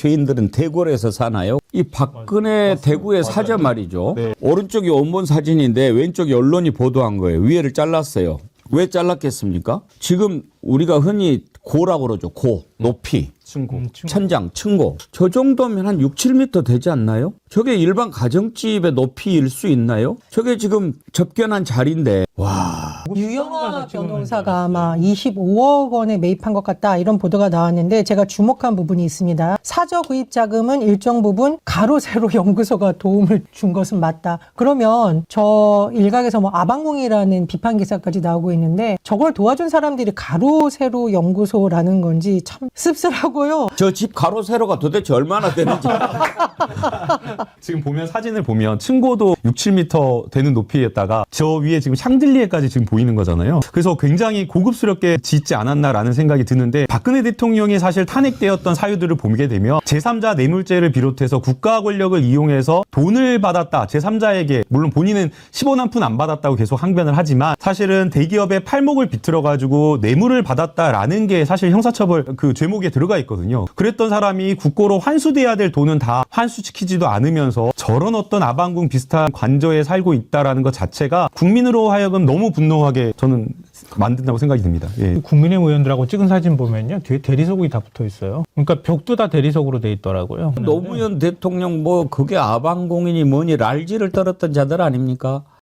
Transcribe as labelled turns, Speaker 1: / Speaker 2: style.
Speaker 1: 죄인들은 대궐에서 사나요? 이 박근혜 대구의 사저 말이죠.
Speaker 2: 네.
Speaker 1: 오른쪽이 원본 사진인데 왼쪽이 언론이 보도한 거예요. 위에를 잘랐어요. 왜 잘랐겠습니까? 지금 우리가 흔히 고라고 그러죠. 고, 높이.
Speaker 2: 층고.
Speaker 1: 천장, 층고. 저 정도면 한 6, 7미터 되지 않나요? 저게 일반 가정집의 높이일 수 있나요? 저게 지금 접견한 자리인데, 와.
Speaker 3: 유영아 변호사가 아마 25억 원에 매입한 것 같다 이런 보도가 나왔는데 제가 주목한 부분이 있습니다. 사저 구입 자금은 일정 부분 가로 세로 연구소가 도움을 준 것은 맞다. 그러면 저 일각에서 뭐 아방공이라는 비판 기사까지 나오고 있는데 저걸 도와준 사람들이 가로 세로 연구소라는 건지 참 씁쓸하고요.
Speaker 1: 저 집 가로 세로가 도대체 얼마나 되는지.
Speaker 2: 지금 보면 사진을 보면 층고도 6, 7m 되는 높이에다가 저 위에 지금 샹들리에까지 지금 보이는 거잖아요. 그래서 굉장히 고급스럽게 짓지 않았나라는 생각이 드는데 박근혜 대통령이 사실 탄핵되었던 사유들을 보게 되면 제3자 뇌물죄를 비롯해서 국가 권력을 이용해서 돈을 받았다. 제3자에게 물론 본인은 15원 한 푼 안 받았다고 계속 항변을 하지만 사실은 대기업의 팔목을 비틀어 가지고 뇌물을 받았다라는 게 사실 형사처벌 그 죄목에 들어가 있거든요. 그랬던 사람이 국고로 환수돼야 될 돈은 다 환수시키지도 않으면서 저런 어떤 아방궁 비슷한 관저에 살고 있다라는 것 자체가 국민으로 하여금 너무 분노 하게 저는 만든다고 생각이 듭니다. 예.
Speaker 4: 국민의힘 의원들하고 찍은 사진 보면요 뒤에 대리석이 다 붙어 있어요. 그러니까 벽도 다 대리석으로 돼 있더라고요.
Speaker 1: 노무현 대통령 뭐 그게 아방공인이 뭐니 랄지를 떨었던 자들 아닙니까?